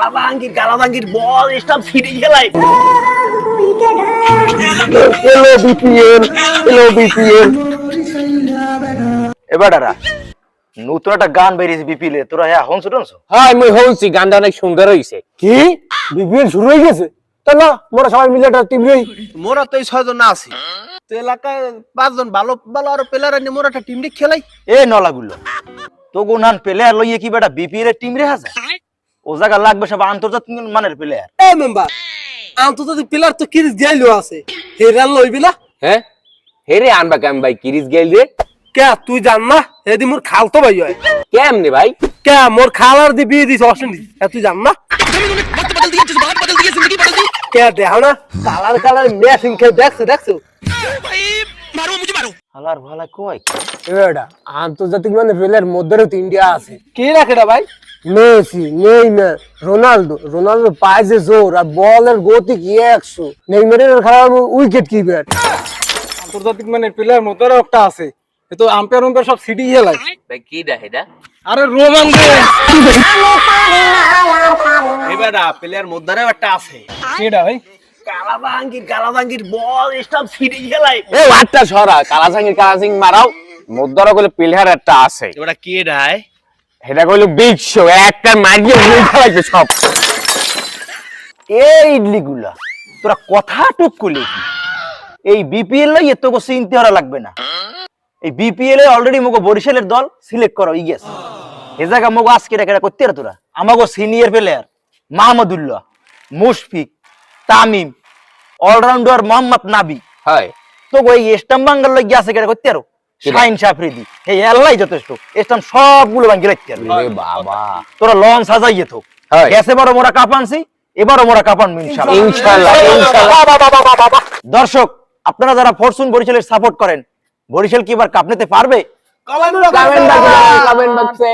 কালাবাঙ্গির কালাবাঙ্গির বল খেলাই এলো বিপিএল এলো বিপিএল নতুন একটা গান বেরিয়েছে বিপিলে তোরা হ্যাঁ হনছো টনছো? হ্যাঁ মুই হইছি গানটা অনেক সুন্দর হইছে। কি? বিপিএল শুরু হয়ে গেছে? তো না মোরা সবাই মিলে একটা টিম রই মোরা তো এই ছয়জন না আছি। তো এলাকায় পাঁচজন ভালো ভালো আরও প্লেয়ার নিয়ে মোরা একটা টিম নিয়ে খেলাই। এ নলাগুলো। তো গুনান প্লেয়ার লইয়ে কি বেটা বিপিএল এর টিম রে হাসে ও জায়গা লাগবে সব আন্তর্জাতিক মানের প্লেয়ার এ মেম্বার আন্তর্জাতিক প্লেয়ার তো কিরিস গেইলো আছে। হেরান লইবি না। হ্যাঁ? হেরে আনবা কেম ভাই কিরিস গেল রে কে তুই জান না? এদি মোর খালতো ভাই হয়। কেমনে ভাই? কে মোর খালার দি বিয়ে দিছ অসেন এ তুই জান না? কে দেখ না। কালার কালার ম্যাচিং খেয়ে দেখছ দেখছ? হালার ভালা কয় এটা আন্তর্জাতিক মানে প্লেয়ার মধ্যে তো ইন্ডিয়া আছে। কে রাখে রে ভাই? Messi Neymar Ronaldo. রোনালদো পায় যে জোর আর বলের গতি কি একশো? নেইমারের খেলা উইকেট কিপার আন্তর্জাতিক মানে প্লেয়ার মধ্যে একটা আছে। এ তো আম্পায়ার উম্পায়ার সব সিটি খেলাই ভাই কি দেখে এটা? আরে রোমান এবার প্লেয়ার মধ্যে একটা আছে। কেডা ভাই? কালাবাঙ্গির কালাবাঙ্গির বল স্টাফ সিটি খেলাই এ আটটা সরা মারাও। কইলে প্লেয়ার একটা আছে। এবার কেডায় এটা কইলো বিগ শো একটা মারিয়ে উড়ে খেলাইছে সব। এই ইডলি গুলা তোরা কথা টুক করলি কি? এই বিপিএল লই এত কিছু চিনতে হরা লাগবে না। এই বিপিএল এ অলরেডি মগো বরিশালের দল সিলেক্ট করো গেছে। এ জায়গা মগো আজকে এটা কেটা করতে তোরা? আমাগো senior player Mahmudullah Mushfiq Tamim allrounder Mohammad Nabi. হয়। তো ওই ইস্টাম বাঙ্গাল লই গিয়ে আছে কেটা করতে আরও? শাইন সাফরিদি এই আল্লাহ যথেষ্ট। ইস্টাম সবগুলো ভাঙ্গি রাখতে বাবা। তোরা লঞ্চ সাজাইয়ে তো হয়। গেছে বড় মোরা কাপানছি এবারও মোরা কাপান ইনশাআল্লাহ। ইনশাআল্লাহ ইনশাআল্লাহ। দর্শক আপনারা যারা ফরচুন বরিশালের সাপোর্ট করেন বরিশাল কি এবার কাপ নিতে পারবে? কমেন্ট বক্সে কমেন্ট বক্সে